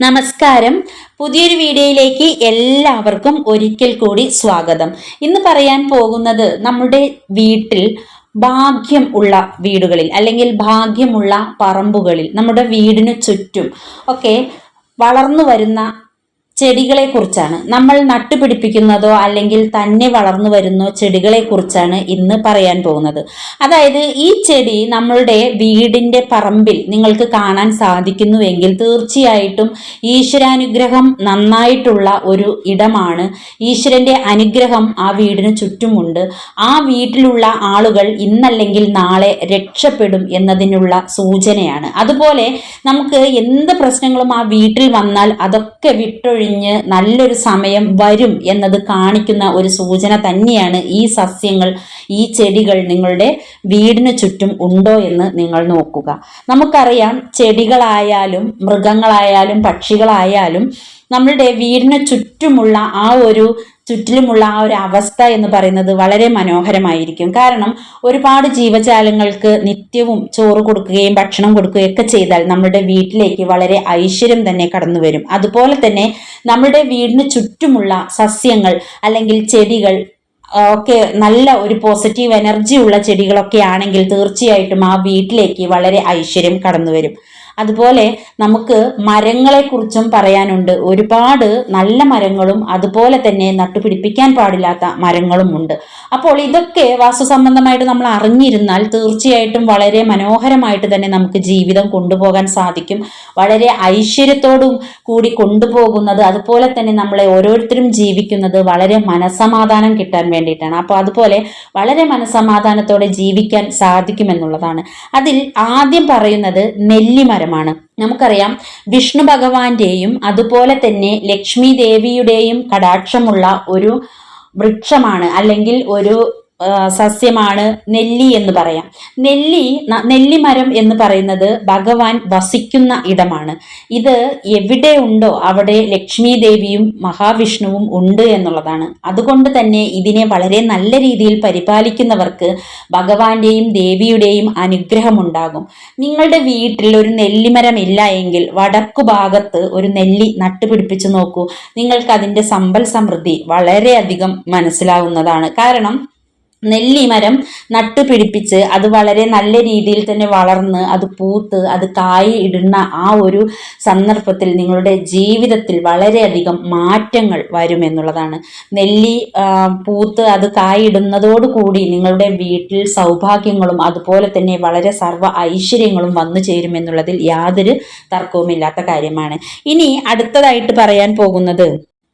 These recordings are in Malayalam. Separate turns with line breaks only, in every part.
നമസ്കാരം. പുതിയൊരു വീഡിയോയിലേക്ക് എല്ലാവർക്കും ഒരിക്കൽ കൂടി സ്വാഗതം. ഇന്ന് പറയാൻ പോകുന്നത് നമ്മുടെ വീട്ടിൽ ഭാഗ്യം ഉള്ള വീടുകളിൽ അല്ലെങ്കിൽ ഭാഗ്യമുള്ള പറമ്പുകളിൽ നമ്മുടെ വീടിന് ചുറ്റും ഒക്കെ വളർന്നു വരുന്ന ചെടികളെ കുറിച്ചാണ് നമ്മൾ നട്ടുപിടിപ്പിക്കുന്നതോ അല്ലെങ്കിൽ തന്നെ വളർന്നു വരുന്ന ചെടികളെ കുറിച്ചാണ് ഇന്ന് പറയാൻ പോകുന്നത്. അതായത് ഈ ചെടി നമ്മളുടെ വീടിന്റെ പറമ്പിൽ നിങ്ങൾക്ക് കാണാൻ സാധിക്കുന്നുവെങ്കിൽ തീർച്ചയായിട്ടും ഈശ്വരാനുഗ്രഹം നന്നായിട്ടുള്ള ഒരു ഇടമാണ്. ഈശ്വരന്റെ അനുഗ്രഹം ആ വീടിന് ചുറ്റുമുണ്ട്. ആ വീട്ടിലുള്ള ആളുകൾ ഇന്നല്ലെങ്കിൽ നാളെ രക്ഷപ്പെടും എന്നതിനുള്ള സൂചനയാണ്. അതുപോലെ നമുക്ക് എന്ത് പ്രശ്നങ്ങളും ആ വീട്ടിൽ വന്നാൽ അതൊക്കെ വിട്ടൊഴിഞ്ഞ് നല്ലൊരു സമയം വരും എന്നത് കാണിക്കുന്ന ഒരു സൂചന തന്നെയാണ് ഈ സസ്യങ്ങൾ ഈ ചെടികൾ നിങ്ങളുടെ വീടിന് ചുറ്റും ഉണ്ടോ എന്ന് നിങ്ങൾ നോക്കുക. നമുക്കറിയാം ചെടികളായാലും മൃഗങ്ങളായാലും പക്ഷികളായാലും നമ്മളുടെ വീടിന് ചുറ്റുമുള്ള ആ ഒരു ചുറ്റിലുമുള്ള ആ ഒരു അവസ്ഥ എന്ന് പറയുന്നത് വളരെ മനോഹരമായിരിക്കും. കാരണം ഒരുപാട് ജീവജാലങ്ങൾക്ക് നിത്യവും ചോറ് കൊടുക്കുകയും ഭക്ഷണം കൊടുക്കുകയും ഒക്കെ ചെയ്താൽ നമ്മുടെ വീട്ടിലേക്ക് വളരെ ഐശ്വര്യം തന്നെ കടന്നു വരും അതുപോലെ തന്നെ നമ്മുടെ വീടിന് ചുറ്റുമുള്ള സസ്യങ്ങൾ അല്ലെങ്കിൽ ചെടികൾ ഒക്കെ നല്ല ഒരു പോസിറ്റീവ് എനർജി ഉള്ള ചെടികളൊക്കെ ആണെങ്കിൽ തീർച്ചയായിട്ടും ആ വീട്ടിലേക്ക് വളരെ ഐശ്വര്യം കടന്നു വരും അതുപോലെ നമുക്ക് മരങ്ങളെക്കുറിച്ചും പറയാനുണ്ട്. ഒരുപാട് നല്ല മരങ്ങളും അതുപോലെ തന്നെ നട്ടുപിടിപ്പിക്കാൻ പാടില്ലാത്ത മരങ്ങളും ഉണ്ട്. അപ്പോൾ ഇതൊക്കെ വാസ്തുസംബന്ധമായിട്ട് നമ്മൾ അറിഞ്ഞിരുന്നാൽ തീർച്ചയായിട്ടും വളരെ മനോഹരമായിട്ട് തന്നെ നമുക്ക് ജീവിതം കൊണ്ടുപോകാൻ സാധിക്കും. വളരെ ഐശ്വര്യത്തോടും കൂടി കൊണ്ടുപോകുന്നത് അതുപോലെ തന്നെ നമ്മളെ ഓരോരുത്തരും ജീവിക്കുന്നത് വളരെ മനസമാധാനം കിട്ടാൻ വേണ്ടിയിട്ടാണ്. അപ്പോൾ അതുപോലെ വളരെ മനസമാധാനത്തോടെ ജീവിക്കാൻ സാധിക്കുമെന്നുള്ളതാണ്. അതിൽ ആദ്യം പറയുന്നത് നെല്ലിമരമാണ് നമുക്കറിയാം വിഷ്ണു ഭഗവാന്റെയും അതുപോലെ തന്നെ ലക്ഷ്മി ദേവിയുടെയും കടാക്ഷമുള്ള ഒരു വൃക്ഷമാണ്. അല്ലെങ്കിൽ ഒരു സസ്യമാണ് നെല്ലി എന്ന് പറയാം. നെല്ലി നെല്ലിമരം എന്ന് പറയുന്നത് ഭഗവാൻ വസിക്കുന്ന ഇടമാണ്. ഇത് എവിടെ ഉണ്ടോ അവിടെ ലക്ഷ്മി ദേവിയും മഹാവിഷ്ണുവും ഉണ്ട് എന്നുള്ളതാണ്. അതുകൊണ്ട് തന്നെ ഇതിനെ വളരെ നല്ല രീതിയിൽ പരിപാലിക്കുന്നവർക്ക് ഭഗവാന്റെയും ദേവിയുടെയും അനുഗ്രഹമുണ്ടാകും. നിങ്ങളുടെ വീട്ടിൽ ഒരു നെല്ലിമരം ഇല്ല എങ്കിൽ വടക്കു ഭാഗത്ത് ഒരു നെല്ലി നട്ടുപിടിപ്പിച്ചു നോക്കൂ. നിങ്ങൾക്ക് അതിന്റെ സമ്പൽ സമൃദ്ധി വളരെയധികം മനസ്സിലാവുന്നതാണ്. കാരണം നെല്ലിമരം നട്ടുപിടിപ്പിച്ച് അത് വളരെ നല്ല രീതിയിൽ തന്നെ വളർന്ന് അത് പൂത്ത് അത് കായി ഇടുന്ന ആ ഒരു സന്ദർഭത്തിൽ നിങ്ങളുടെ ജീവിതത്തിൽ വളരെയധികം മാറ്റങ്ങൾ വരുമെന്നുള്ളതാണ് നെല്ലി പൂത്ത് അത് കായിടുന്നതോടുകൂടി നിങ്ങളുടെ വീട്ടിൽ സൗഭാഗ്യങ്ങളും അതുപോലെ തന്നെ വളരെ സർവ ഐശ്വര്യങ്ങളും വന്നു ചേരുമെന്നുള്ളതിൽ യാതൊരു തർക്കവുമില്ലാത്ത കാര്യമാണ്. ഇനി അടുത്തതായിട്ട് പറയാൻ പോകുന്നത്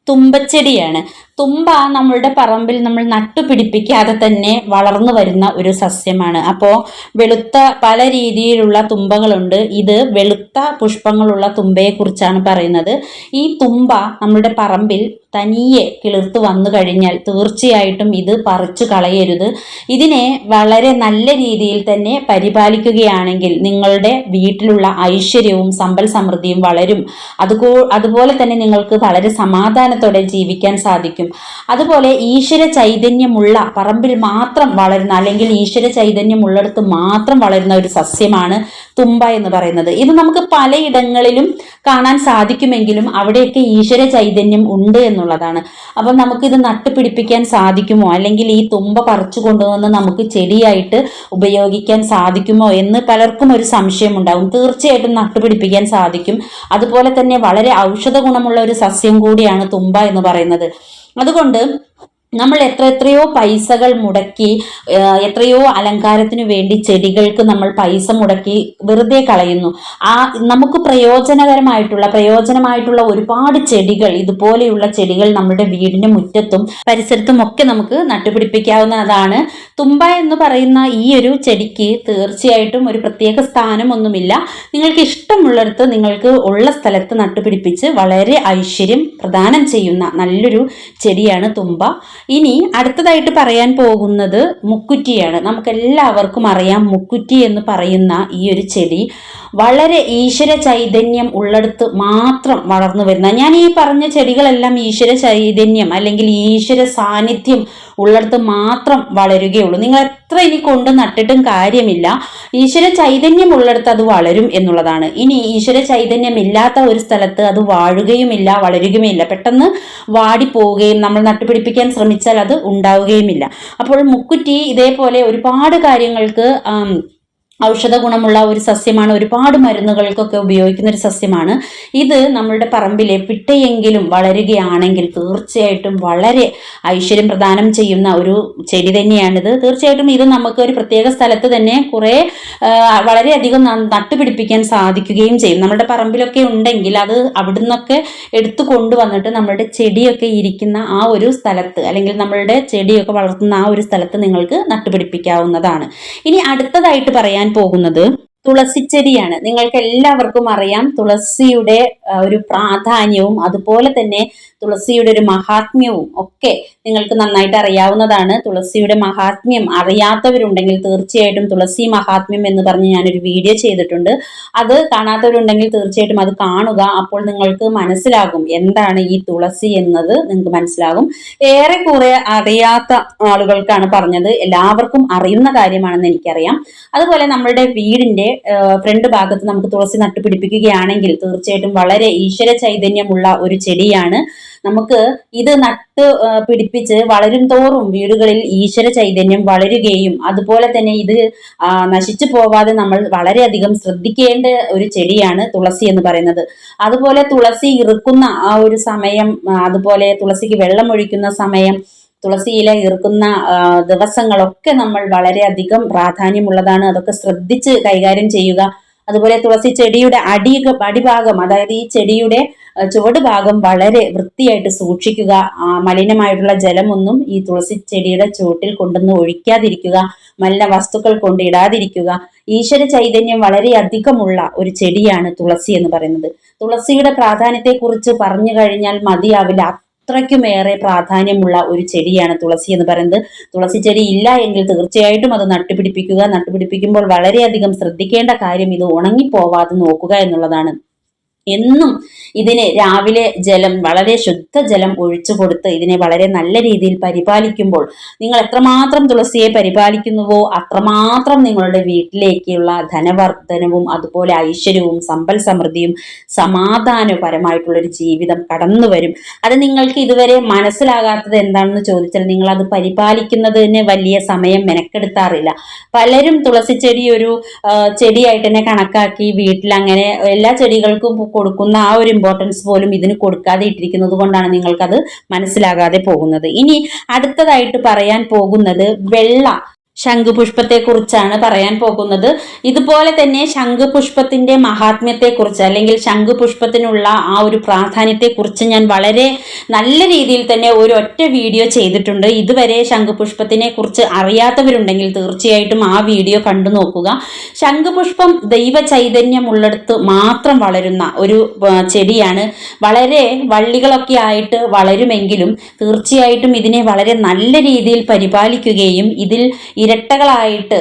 തുമ്പച്ചെടിയാണ്. തുമ്പ നമ്മളുടെ പറമ്പിൽ നമ്മൾ നട്ടുപിടിപ്പിക്കാതെ തന്നെ വളർന്നു വരുന്ന ഒരു സസ്യമാണ്. അപ്പോൾ വെളുത്ത പല രീതിയിലുള്ള തുമ്പകളുണ്ട്. ഇത് വെളുത്ത പുഷ്പങ്ങളുള്ള തുമ്പയെക്കുറിച്ചാണ് പറയുന്നത്. ഈ തുമ്പ നമ്മളുടെ പറമ്പിൽ തനിയെ കിളിർത്ത് വന്നു കഴിഞ്ഞാൽ തീർച്ചയായിട്ടും ഇത് പറിച്ചു കളയരുത്. ഇതിനെ വളരെ നല്ല രീതിയിൽ തന്നെ പരിപാലിക്കുകയാണെങ്കിൽ നിങ്ങളുടെ വീട്ടിലുള്ള ഐശ്വര്യവും സമ്പൽ സമൃദ്ധിയും വളരും. അതുപോലെ തന്നെ നിങ്ങൾക്ക് വളരെ സമാധാനത്തോടെ ജീവിക്കാൻ സാധിക്കും. അതുപോലെ ഈശ്വര ചൈതന്യമുള്ള പറമ്പിൽ മാത്രം വളരുന്ന അല്ലെങ്കിൽ ഈശ്വര ചൈതന്യമുള്ളിടത്ത് മാത്രം വളരുന്ന ഒരു സസ്യമാണ് തുമ്പ എന്ന് പറയുന്നത്. ഇത് നമുക്ക് പലയിടങ്ങളിലും കാണാൻ സാധിക്കുമെങ്കിലും അവിടെയൊക്കെ ഈശ്വര ചൈതന്യം ഉണ്ട് എന്നുള്ളതാണ്. അപ്പം നമുക്കിത് നട്ടുപിടിപ്പിക്കാൻ സാധിക്കുമോ? അല്ലെങ്കിൽ ഈ തുമ്പ പറിച്ചു കൊണ്ടുവന്ന് നമുക്ക് ചെടിയായിട്ട് ഉപയോഗിക്കാൻ സാധിക്കുമോ എന്ന് പലർക്കും ഒരു സംശയമുണ്ടാകും. തീർച്ചയായിട്ടും നട്ടുപിടിപ്പിക്കാൻ സാധിക്കും. അതുപോലെ തന്നെ വളരെ ഔഷധ ഗുണമുള്ള ഒരു സസ്യം കൂടിയാണ് തുമ്പ എന്ന് പറയുന്നത്. അതുകൊണ്ട് നമ്മൾ എത്ര എത്രയോ പൈസകൾ മുടക്കി എത്രയോ അലങ്കാരത്തിന് വേണ്ടി ചെടികൾക്ക് നമ്മൾ പൈസ മുടക്കി വെറുതെ കളയുന്നു. ആ നമുക്ക് പ്രയോജനകരമായിട്ടുള്ള പ്രയോജനമായിട്ടുള്ള ഒരുപാട് ചെടികൾ ഇതുപോലെയുള്ള ചെടികൾ നമ്മുടെ വീടിന് മുറ്റത്തും പരിസരത്തും ഒക്കെ നമുക്ക് നട്ടുപിടിപ്പിക്കാവുന്നതാണ്. തുമ്പ എന്ന് പറയുന്ന ഈ ഒരു ചെടിക്ക് തീർച്ചയായിട്ടും ഒരു പ്രത്യേക സ്ഥാനമൊന്നുമില്ല. നിങ്ങൾക്ക് ഇഷ്ടമുള്ളിടത്ത് നിങ്ങൾക്ക് ഉള്ള സ്ഥലത്ത് നട്ടുപിടിപ്പിച്ച് വളരെ ഐശ്വര്യം പ്രദാനം ചെയ്യുന്ന നല്ലൊരു ചെടിയാണ് തുമ്പ. ഇനി അടുത്തതായിട്ട് പറയാൻ പോകുന്നത് മുക്കുറ്റിയാണ്. നമുക്കെല്ലാവർക്കും അറിയാം മുക്കുറ്റി എന്ന് പറയുന്ന ഈ ഒരു ചെടി വളരെ ഈശ്വര ചൈതന്യം ഉള്ളിടത്ത് മാത്രം വളർന്നു വരുന്ന ഞാൻ ഈ പറഞ്ഞ ചെടികളെല്ലാം ഈശ്വര ചൈതന്യം അല്ലെങ്കിൽ ഈശ്വര സാന്നിധ്യം ഉള്ളിടത്ത് മാത്രം വളരുകയുള്ളൂ. നിങ്ങൾ എത്ര ഇനി കൊണ്ട് നട്ടിട്ടും കാര്യമില്ല. ഈശ്വര ചൈതന്യം ഉള്ളിടത്ത് അത് വളരും എന്നുള്ളതാണ്. ഇനി ഈശ്വര ചൈതന്യം ഇല്ലാത്ത ഒരു സ്ഥലത്ത് അത് വാഴുകയുമില്ല വളരുകയുമില്ല. പെട്ടെന്ന് വാടിപ്പോവുകയും നമ്മൾ നട്ടുപിടിപ്പിക്കാൻ ശ്രമിച്ചാൽ അത് ഉണ്ടാവുകയുമില്ല. അപ്പോൾ മുക്കുറ്റി ഇതേപോലെ ഒരുപാട് കാര്യങ്ങൾക്ക് ഔഷധ ഗുണമുള്ള ഒരു സസ്യമാണ്. ഒരുപാട് മരുന്നുകൾക്കൊക്കെ ഉപയോഗിക്കുന്ന ഒരു സസ്യമാണ്. ഇത് നമ്മളുടെ പറമ്പിലെ പിട്ടയെങ്കിലും വളരുകയാണെങ്കിൽ തീർച്ചയായിട്ടും വളരെ ഐശ്വര്യം പ്രദാനം ചെയ്യുന്ന ഒരു ചെടി തന്നെയാണിത്. തീർച്ചയായിട്ടും ഇത് നമുക്ക് ഒരു പ്രത്യേക സ്ഥലത്ത് തന്നെ കുറേ വളരെയധികം നട്ടുപിടിപ്പിക്കാൻ സാധിക്കുകയും ചെയ്യും. നമ്മുടെ പറമ്പിലൊക്കെ ഉണ്ടെങ്കിൽ അത് അവിടുന്നൊക്കെ എടുത്തു കൊണ്ടുവന്നിട്ട് നമ്മുടെ ചെടിയൊക്കെ ഇരിക്കുന്ന ആ ഒരു സ്ഥലത്ത് അല്ലെങ്കിൽ നമ്മളുടെ ചെടിയൊക്കെ വളർത്തുന്ന ആ ഒരു സ്ഥലത്ത് നിങ്ങൾക്ക് നട്ടുപിടിപ്പിക്കാവുന്നതാണ്. ഇനി അടുത്തതായിട്ട് പറയാൻ പോകുന്നത് തുളസിച്ചെടിയാണ്. നിങ്ങൾക്ക് എല്ലാവർക്കും അറിയാം തുളസിയുടെ ഒരു പ്രാധാന്യവും അതുപോലെ തന്നെ തുളസിയുടെ ഒരു മഹാത്മ്യവും ഒക്കെ നിങ്ങൾക്ക് നന്നായിട്ട് അറിയാവുന്നതാണ്. തുളസിയുടെ മഹാത്മ്യം അറിയാത്തവരുണ്ടെങ്കിൽ തീർച്ചയായിട്ടും തുളസി മഹാത്മ്യം എന്ന് പറഞ്ഞ് ഞാനൊരു വീഡിയോ ചെയ്തിട്ടുണ്ട്. അത് കാണാത്തവരുണ്ടെങ്കിൽ തീർച്ചയായിട്ടും അത് കാണുക. അപ്പോൾ നിങ്ങൾക്ക് മനസ്സിലാകും എന്താണ് ഈ തുളസി എന്നത് നിങ്ങൾക്ക് മനസ്സിലാകും. ഏറെക്കുറെ അറിയാത്ത ആളുകൾക്കാണ് പറഞ്ഞത്. എല്ലാവർക്കും അറിയുന്ന കാര്യമാണെന്ന് എനിക്കറിയാം. അതുപോലെ നമ്മളുടെ വീടിന്റെ ഫ്രണ്ട് ഭാഗത്ത് നമുക്ക് തുളസി നട്ടുപിടിപ്പിക്കുകയാണെങ്കിൽ തീർച്ചയായിട്ടും വളരെ ഈശ്വര ചൈതന്യമുള്ള ഒരു ചെടിയാണ്. നമുക്ക് ഇത് നട്ട് പിടിപ്പിച്ച് വളരും തോറും വീടുകളിൽ ഈശ്വര ചൈതന്യം വളരുകയും അതുപോലെ തന്നെ ഇത് നശിച്ചു പോവാതെ നമ്മൾ വളരെയധികം ശ്രദ്ധിക്കേണ്ട ഒരു ചെടിയാണ് തുളസി എന്ന് പറയുന്നത്. അതുപോലെ തുളസി ഇറുക്കുന്ന ആ ഒരു സമയം അതുപോലെ തുളസിക്ക് വെള്ളം ഒഴിക്കുന്ന സമയം തുളസി ഇല ഇറുക്കുന്ന ദിവസങ്ങളൊക്കെ നമ്മൾ വളരെയധികം പ്രാധാന്യമുള്ളതാണ്. അതൊക്കെ ശ്രദ്ധിച്ച് കൈകാര്യം ചെയ്യുക. അതുപോലെ തുളസി ചെടിയുടെ അടി അടിഭാഗം അതായത് ഈ ചെടിയുടെ ചുവട് ഭാഗം വളരെ വൃത്തിയായിട്ട് സൂക്ഷിക്കുക. മലിനമായിട്ടുള്ള ജലമൊന്നും ഈ തുളസി ചെടിയുടെ ചുവട്ടിൽ കൊണ്ടൊന്ന് ഒഴിക്കാതിരിക്കുക. മലിന വസ്തുക്കൾ കൊണ്ട് ഇടാതിരിക്കുക. ഈശ്വര ചൈതന്യം വളരെ അധികമുള്ള ഒരു ചെടിയാണ് തുളസി എന്ന് പറയുന്നത്. തുളസിയുടെ പ്രാധാന്യത്തെക്കുറിച്ച് പറഞ്ഞു കഴിഞ്ഞാൽ മതിയാവില്ല. അത്രയ്ക്കുമേറെ പ്രാധാന്യമുള്ള ഒരു ചെടിയാണ് തുളസി എന്ന് പറയുന്നത്. തുളസി ചെടി ഇല്ല എങ്കിൽ തീർച്ചയായിട്ടും അത് നട്ടുപിടിപ്പിക്കുക. നട്ടുപിടിപ്പിക്കുമ്പോൾ വളരെയധികം ശ്രദ്ധിക്കേണ്ട കാര്യം ഇത് ഉണങ്ങിപ്പോവാതെ നോക്കുക എന്നുള്ളതാണ്. എന്നും ഇതിന് രാവിലെ ജലം വളരെ ശുദ്ധജലം ഒഴിച്ചു കൊടുത്ത് ഇതിനെ വളരെ നല്ല രീതിയിൽ പരിപാലിക്കുമ്പോൾ നിങ്ങൾ എത്രമാത്രം തുളസിയെ പരിപാലിക്കുന്നുവോ അത്രമാത്രം നിങ്ങളുടെ വീട്ടിലേക്കുള്ള ധനവർദ്ധനവും അതുപോലെ ഐശ്വര്യവും സമ്പൽ സമൃദ്ധിയും സമാധാനപരമായിട്ടുള്ളൊരു ജീവിതം കടന്നു വരും. അത് നിങ്ങൾക്ക് ഇതുവരെ മനസ്സിലാകാത്തത് എന്താണെന്ന് ചോദിച്ചാൽ നിങ്ങൾ അത് പരിപാലിക്കുന്നതിന് വലിയ സമയം മെനക്കെടുത്താറില്ല. പലരും തുളസി ചെടി ഒരു ചെടിയായിട്ട് തന്നെ കണക്കാക്കി വീട്ടിൽ അങ്ങനെ എല്ലാ ചെടികൾക്കും കൊടുക്കുന്ന ആ ഒരു ഇമ്പോർട്ടൻസ് പോലും ഇതിന് കൊടുക്കാതെ ഇട്ടിരിക്കുന്നത് കൊണ്ടാണ് നിങ്ങൾക്കത് മനസ്സിലാകാതെ പോകുന്നത്. ഇനി അടുത്തതായിട്ട് പറയാൻ പോകുന്നത് വെള്ള ശംഖുപുഷ്പത്തെ കുറിച്ചാണ് പറയാൻ പോകുന്നത്. ഇതുപോലെ തന്നെ ശംഖുപുഷ്പത്തിന്റെ മഹാത്മ്യത്തെക്കുറിച്ച് അല്ലെങ്കിൽ ശംഖുപുഷ്പത്തിനുള്ള ആ ഒരു പ്രാധാന്യത്തെക്കുറിച്ച് ഞാൻ വളരെ നല്ല രീതിയിൽ തന്നെ ഒരു ഒറ്റ വീഡിയോ ചെയ്തിട്ടുണ്ട്. ഇതുവരെ ശംഖുപുഷ്പത്തിനെ കുറിച്ച് അറിയാത്തവരുണ്ടെങ്കിൽ തീർച്ചയായിട്ടും ആ വീഡിയോ കണ്ടു നോക്കുക. ശംഖുപുഷ്പം ദൈവ ചൈതന്യമുള്ളിടത്ത് മാത്രം വളരുന്ന ഒരു ചെടിയാണ്. വളരെ വള്ളികളൊക്കെ ആയിട്ട് വളരുമെങ്കിലും തീർച്ചയായിട്ടും ഇതിനെ വളരെ നല്ല രീതിയിൽ പരിപാലിക്കുകയും ഇതിൽ ഇരട്ടകളായിട്ട്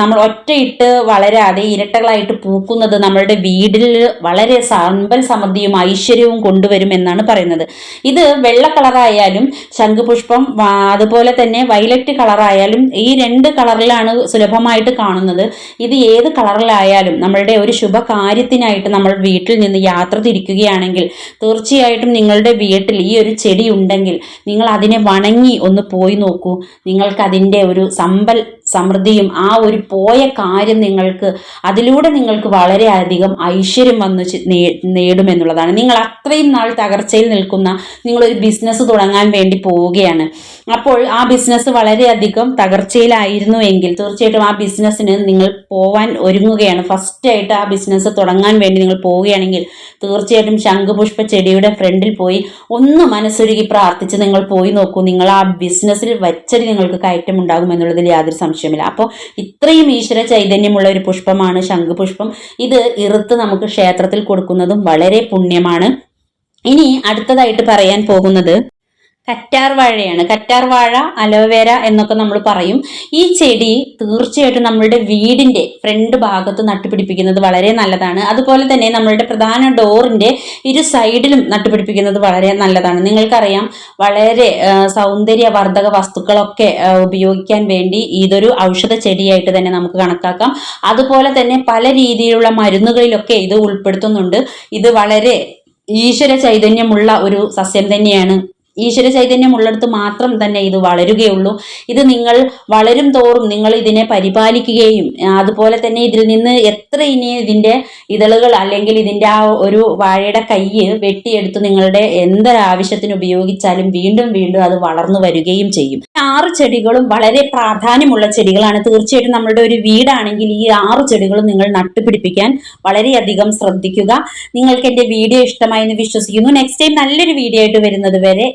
നമ്മൾ ഒറ്റയിട്ട് വളരാതെ ഇരട്ടകളായിട്ട് പൂക്കുന്നത് നമ്മളുടെ വീടിൽ വളരെ സമ്പൽ സമൃദ്ധിയും ഐശ്വര്യവും കൊണ്ടുവരും എന്നാണ് പറയുന്നത്. ഇത് വെള്ള കളറായാലും ശംഖുപുഷ്പം അതുപോലെ തന്നെ വയലറ്റ് കളറായാലും ഈ രണ്ട് കളറിലാണ് സുലഭമായിട്ട് കാണുന്നത്. ഇത് ഏത് കളറിലായാലും നമ്മളുടെ ഒരു ശുഭകാര്യത്തിനായിട്ട് നമ്മൾ വീട്ടിൽ നിന്ന് യാത്ര തിരിക്കുകയാണെങ്കിൽ തീർച്ചയായിട്ടും നിങ്ങളുടെ വീട്ടിൽ ഈ ഒരു ചെടി ഉണ്ടെങ്കിൽ നിങ്ങൾ അതിനെ വണങ്ങി ഒന്ന് പോയി നോക്കൂ. നിങ്ങൾക്ക് അതിന്റെ ഒരു സമ്പൽ സമൃദ്ധിയും ആ ഒരു പോയ കാര്യം നിങ്ങൾക്ക് അതിലൂടെ നിങ്ങൾക്ക് വളരെയധികം ഐശ്വര്യം വന്ന് നേടുമെന്നുള്ളതാണ്. നിങ്ങൾ അത്രയും നാൾ തകർച്ചയിൽ നിൽക്കുന്ന നിങ്ങളൊരു ബിസിനസ് തുടങ്ങാൻ വേണ്ടി പോവുകയാണ്. അപ്പോൾ ആ ബിസിനസ് വളരെയധികം തകർച്ചയിലായിരുന്നു എങ്കിൽ തീർച്ചയായിട്ടും ആ ബിസിനസ്സിന് നിങ്ങൾ പോവാൻ ഒരുങ്ങുകയാണ്. ഫസ്റ്റ് ആയിട്ട് ആ ബിസിനസ് തുടങ്ങാൻ വേണ്ടി നിങ്ങൾ പോവുകയാണെങ്കിൽ തീർച്ചയായിട്ടും ശംഖുപുഷ്പ ചെടിയുടെ ഫ്രണ്ടിൽ പോയി ഒന്ന് മനസ്സൊരുക്കി പ്രാർത്ഥിച്ച് നിങ്ങൾ പോയി നോക്കൂ. നിങ്ങൾ ആ ബിസിനസ്സിൽ വച്ചടി നിങ്ങൾക്ക് കയറ്റം ഉണ്ടാകും എന്നുള്ളതിൽ യാതൊരു സംശയമില്ല അപ്പോൾ ഇത്രയും ഈശ്വര ചൈതന്യമുള്ള ഒരു പുഷ്പമാണ് ശംഖുപുഷ്പം. ഇത് ഇറുത്ത് നമുക്ക് ക്ഷേത്രത്തിൽ കൊടുക്കുന്നതും വളരെ പുണ്യമാണ്. ഇനി അടുത്തതായിട്ട് പറയാൻ പോകുന്നത് കറ്റാർ വാഴയാണ്. കറ്റാർ വാഴ അലോവേര എന്നൊക്കെ നമ്മൾ പറയും. ഈ ചെടി തീർച്ചയായിട്ടും നമ്മളുടെ വീടിന്റെ ഫ്രണ്ട് ഭാഗത്ത് നട്ടുപിടിപ്പിക്കുന്നത് വളരെ നല്ലതാണ്. അതുപോലെ തന്നെ നമ്മളുടെ പ്രധാന ഡോറിന്റെ ഇരു സൈഡിലും നട്ടുപിടിപ്പിക്കുന്നത് വളരെ നല്ലതാണ്. നിങ്ങൾക്കറിയാം വളരെ സൗന്ദര്യവർദ്ധക വസ്തുക്കളൊക്കെ ഉപയോഗിക്കാൻ വേണ്ടി ഇതൊരു ഔഷധ ചെടിയായിട്ട് തന്നെ നമുക്ക് കണക്കാക്കാം. അതുപോലെ തന്നെ പല രീതിയിലുള്ള മരുന്നുകളിലൊക്കെ ഇത് ഉൾപ്പെടുത്തുന്നുണ്ട്. ഇത് വളരെ ഈശ്വര ചൈതന്യമുള്ള ഒരു സസ്യം തന്നെയാണ് ഈശ്വര ചൈതന്യം ഉള്ളിടത്ത് മാത്രം തന്നെ ഇത് വളരുകയുള്ളൂ. ഇത് നിങ്ങൾ വളരും തോറും നിങ്ങൾ ഇതിനെ പരിപാലിക്കുകയും അതുപോലെ തന്നെ ഇതിൽ നിന്ന് എത്ര ഇനി ഇതിന്റെ ഇതളുകൾ അല്ലെങ്കിൽ ഇതിന്റെ ആ ഒരു വാഴയുടെ കയ്യ് വെട്ടിയെടുത്ത് നിങ്ങളുടെ എന്തൊരാവശ്യത്തിന് ഉപയോഗിച്ചാലും വീണ്ടും വീണ്ടും അത് വളർന്നു വരികയും ചെയ്യും. ആറ് ചെടികളും വളരെ പ്രാധാന്യമുള്ള ചെടികളാണ്. തീർച്ചയായിട്ടും നമ്മളുടെ ഒരു വീടാണെങ്കിൽ ഈ ആറ് ചെടികളും നിങ്ങൾ നട്ടുപിടിപ്പിക്കാൻ വളരെയധികം ശ്രദ്ധിക്കുക. നിങ്ങൾക്ക് എന്റെ വീഡിയോ ഇഷ്ടമായി എന്ന് വിശ്വസിക്കുന്നു. നെക്സ്റ്റ് ടൈം നല്ലൊരു വീഡിയോ ആയിട്ട് വരുന്നത് വരെ